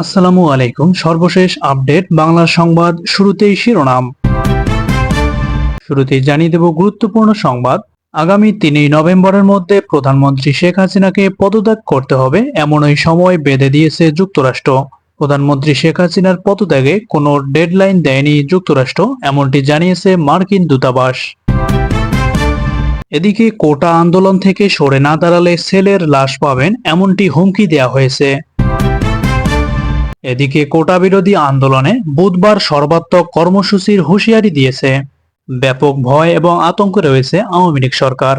আসসালামু আলাইকুম। সর্বশেষ আপডেট বাংলা সংবাদ শুরুতেই শিরোনাম। শুরুতেই জানিয়ে দেব গুরুত্বপূর্ণ সংবাদ। আগামী তিনই নভেম্বরের মধ্যে প্রধানমন্ত্রী শেখ হাসিনাকে পদত্যাগ করতে হবে, এমনই সময় বেঁধে দিয়েছে যুক্তরাষ্ট্র। প্রধানমন্ত্রী শেখ হাসিনার পদত্যাগে কোনো ডেডলাইন দেয়নি যুক্তরাষ্ট্র, এমনটি জানিয়েছে মার্কিন দূতাবাস। এদিকে কোটা আন্দোলন থেকে সরে না দাঁড়ালে সেলের লাশ পাবেন, এমনটি হুমকি দেওয়া হয়েছে। এদিকে কোটা বিরোধী আন্দোলনে বুধবার সর্বাত্মক কর্মসূচির হুঁশিয়ারি দিয়েছে। ব্যাপক ভয় এবং আতঙ্ক রয়েছে আওয়ামী লীগ সরকার।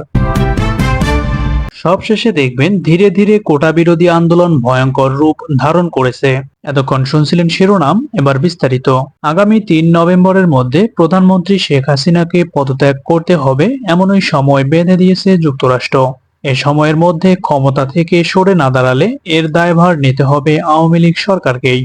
সবশেষে দেখবেন ধীরে ধীরে কোটা বিরোধী আন্দোলন ভয়ঙ্কর রূপ ধারণ করেছে। এতক্ষণ শুনছিলেন শিরোনাম, এবার বিস্তারিত। আগামী তিন নভেম্বরের মধ্যে প্রধানমন্ত্রী শেখ হাসিনাকে পদত্যাগ করতে হবে, এমনই সময় বেঁধে দিয়েছে যুক্তরাষ্ট্র। এ সময়ের মধ্যে ক্ষমতা থেকে সরে না দাঁড়ালে এর দায়ভার নিতে হবে আওয়ামী লীগ সরকারকেই।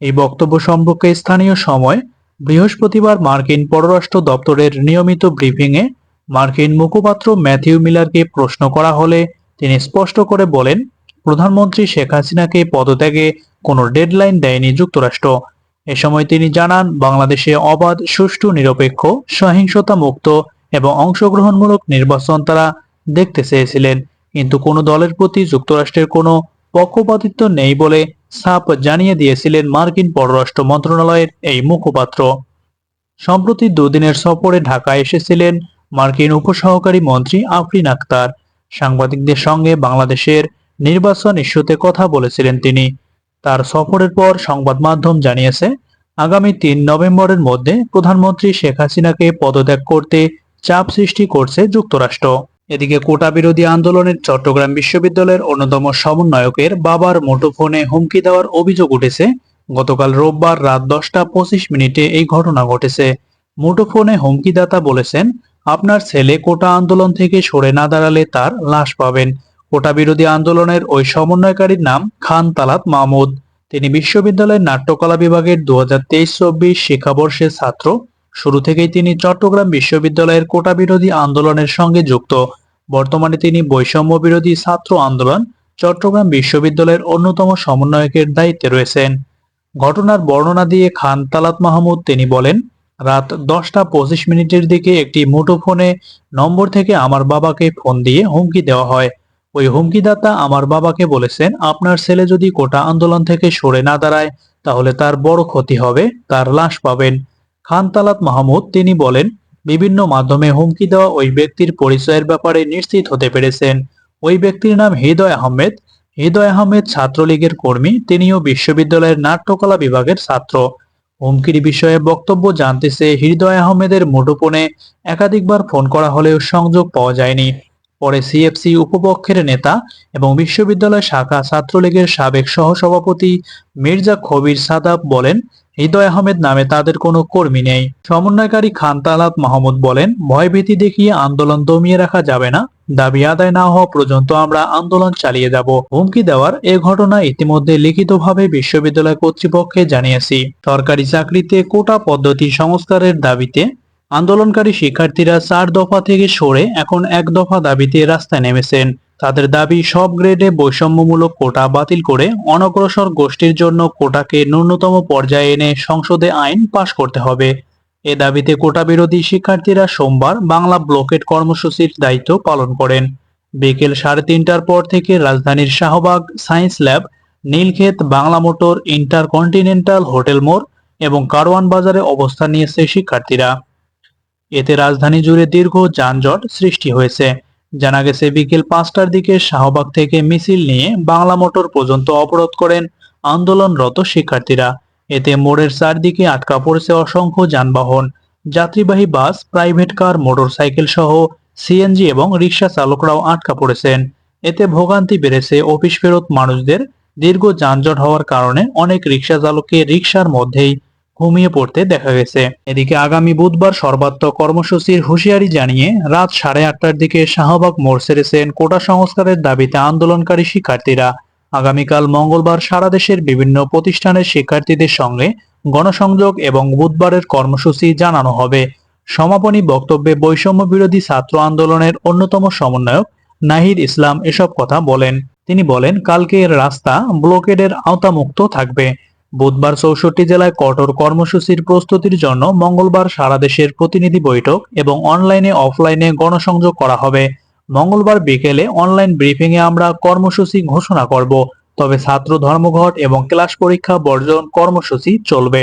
এই বক্তব্য সম্পর্কে স্থানীয় সময় বৃহস্পতিবার মার্কিন পররাষ্ট্র দপ্তরের নিয়মিত ব্রিফিংয়ে মার্কিন মুখপাত্র ম্যাথিউ মিলারকে প্রশ্ন করা হলে তিনি স্পষ্ট করে বলেন, প্রধানমন্ত্রী শেখ হাসিনাকে পদত্যাগে কোনো ডেডলাইন দেয়নি যুক্তরাষ্ট্র। এ সময় তিনি জানান, বাংলাদেশে অবাধ, সুষ্ঠু, নিরপেক্ষ সহিংসতা মুক্ত এবং অংশগ্রহণমূলক নির্বাচন তারা দেখতে চেয়েছিলেন। কিন্তু কোনো দলের প্রতি যুক্তরাষ্ট্রের কোনো পক্ষপাতিত্ব নেই বলে সাপ জানিয়ে দিয়েছিলেন মার্কিন পররাষ্ট্র মন্ত্রণালয়ের এই মুখপাত্র। সম্প্রতি দুদিনের সফরে ঢাকায় এসেছিলেন মার্কিন উপসহকারী মন্ত্রী আফরিন আক্তার সাংবাদিকদের সঙ্গে বাংলাদেশের নির্বাচন ইস্যুতে কথা বলেছিলেন তিনি। তার সফরের পর সংবাদ মাধ্যম জানিয়েছে, আগামী তিন নভেম্বরের মধ্যে প্রধানমন্ত্রী শেখ হাসিনাকে পদত্যাগ করতে চাপ সৃষ্টি করছে যুক্তরাষ্ট্র। এদিকে কোটা বিরোধী আন্দোলনের চট্টগ্রাম বিশ্ববিদ্যালয়ের অন্যতম সমন্বয়কের বাবার মুঠোফোনে হুমকি দেওয়ার অভিযোগ উঠেছে। গতকাল রোববার রাত দশটা পঁচিশ মিনিটে এই ঘটনা ঘটেছে। মুঠোফোনে হুমকিদাতা বলেছেন, আপনার ছেলে কোটা আন্দোলন থেকে সরে না দাঁড়ালে তার লাশ পাবেন। কোটা বিরোধী আন্দোলনের ওই সমন্বয়কারীর নাম খান তালাত মাহমুদ। তিনি বিশ্ববিদ্যালয়ের নাট্যকলা বিভাগের দু হাজার তেইশ চব্বিশ শিক্ষাবর্ষের ছাত্র। শুরু থেকেই তিনি চট্টগ্রাম বিশ্ববিদ্যালয়ের কোটা বিরোধী আন্দোলনের সঙ্গে যুক্ত। বর্তমানে তিনি বৈষম্য বিরোধী ছাত্র আন্দোলন চট্টগ্রাম বিশ্ববিদ্যালয়ের অন্যতম সমন্বয়কের দায়িত্বে রয়েছেন। ঘটনার বর্ণনা দিয়ে খান তালাত মাহমুদ তিনি বলেন, রাত দশটা পঁচিশ মিনিটের দিকে একটি মুঠোফোনে নম্বর থেকে আমার বাবাকে ফোন দিয়ে হুমকি দেওয়া হয়। ওই হুমকিদাতা আমার বাবাকে বলেছেন, আপনার ছেলে যদি কোটা আন্দোলন থেকে সরে না দাঁড়ায়, তাহলে তার বড় ক্ষতি হবে, তার লাশ পাবেন। খান তালাত মাহমুদ, তিনি বলেন, বিভিন্ন মাধ্যমে হুমকি দেওয়া ওই ব্যক্তির পরিচয়ের ব্যাপারে নিশ্চিত হতে পেরেছেন। ওই ব্যক্তির নাম হৃদয় আহমেদ। হৃদয় আহমেদ ছাত্রলীগের কর্মী, তিনিও বিশ্ববিদ্যালয়ের নাট্যকলা বিভাগের ছাত্র। হুমকির বিষয়ে বক্তব্য জানতে চেয়ে হৃদয় আহমেদের মুঠোফোনে একাধিকবার ফোন করা হলেও সংযোগ পাওয়া যায়নি। পরে সিএফসি উপপক্ষের নেতা এবং বিশ্ববিদ্যালয় শাখা ছাত্রলীগের সাবেক সহসভাপতি মির্জা খবির সাদাব বলেন হৃদয় আহমেদ নামে তাদের কোনো কর্মী নেই। সমন্বয়কারী খান তালাত মাহমুদ বলেন, ভয়ভীতি দেখিয়ে আন্দোলন দমিয়ে রাখা যাবে না। দাবি আদায় না হওয়া পর্যন্ত আমরা আন্দোলন চালিয়ে যাব। হুমকি দেওয়ার এ ঘটনা ইতিমধ্যে লিখিতভাবে বিশ্ববিদ্যালয় কর্তৃপক্ষে জানিয়েছি। সরকারি চাকরিতে কোটা পদ্ধতি সংস্কারের দাবিতে আন্দোলনকারী শিক্ষার্থীরা চার দফা থেকে সরে এখন এক দফা দাবিতে রাস্তায় নেমেছেন। তাদের দাবি, সব গ্রেডে বৈষম্যমূলক কোটা বাতিল করে অনগ্রসর গোষ্ঠীর জন্য কোটাকে ন্যূনতম পর্যায়ে এনে সংসদে আইন পাশ করতে হবে। এ দাবিতে কোটা বিরোধী শিক্ষার্থীরা সোমবার বাংলা ব্লকেট কর্মসূচির দায়িত্ব পালন করেন। বিকেল সাড়ে তিনটার পর থেকে রাজধানীর Shahbag science lab, Nilkhet Bangla motor intercontinental hotel মোড় এবং কারওয়ান বাজারে অবস্থান নিয়েছে শিক্ষার্থীরা। এতে রাজধানী জুড়ে দীর্ঘ যানজট সৃষ্টি হয়েছে। জানা গেছে, বিকেল পাঁচটার দিকে শাহবাগ থেকে মিছিল নিয়ে বাংলা মোটর পর্যন্ত অবরোধ করেন আন্দোলনরত শিক্ষার্থীরা। এতে মোড়ের চারদিকে আটকা পড়েছে অসংখ্য যানবাহন, যাত্রীবাহী বাস, প্রাইভেট কার, মোটরসাইকেল সহ সিএনজি এবং রিক্সা চালকরাও আটকা পড়েছেন। এতে ভোগান্তি বেড়েছে অফিস ফেরত মানুষদের। দীর্ঘ যানজট হওয়ার কারণে অনেক রিক্সা চালককে রিক্সার মধ্যেই ঘুমিয়ে পড়তে দেখা গেছে। এদিকে আগামী বুধবার সর্বাত্মক কর্মসূচির হুঁশিয়ারি জানিয়ে রাত সাড়ে আটটার দিকে শাহবাগ মোড় ছেড়েছেন কোটা সংস্কারের দাবিতে আন্দোলনকারী শিক্ষার্থীরা আগামীকাল মঙ্গলবার সারা দেশের বিভিন্ন প্রতিষ্ঠানের শিক্ষার্থীদের সঙ্গে গণসংযোগ এবং বুধবারের কর্মসূচি জানানো হবে। সমাপনী বক্তব্যে বৈষম্য বিরোধী ছাত্র আন্দোলনের অন্যতম সমন্বয়ক নাহিদ ইসলাম এসব কথা বলেন। তিনি বলেন কালকে রাস্তা ব্লকেডের আওতামুক্ত থাকবে। বুধবার চৌষট্টি জেলায় কঠোর কর্মসূচির প্রস্তুতির জন্য মঙ্গলবার সারা দেশের প্রতিনিধি বৈঠক এবং অনলাইনে অফলাইনে গণসংযোগ করা হবে। মঙ্গলবার বিকেলে অনলাইন ব্রিফিং এ আমরা কর্মসূচি ঘোষণা করব, তবে ছাত্র ধর্মঘট এবং ক্লাস পরীক্ষা বর্জন কর্মসূচি চলবে।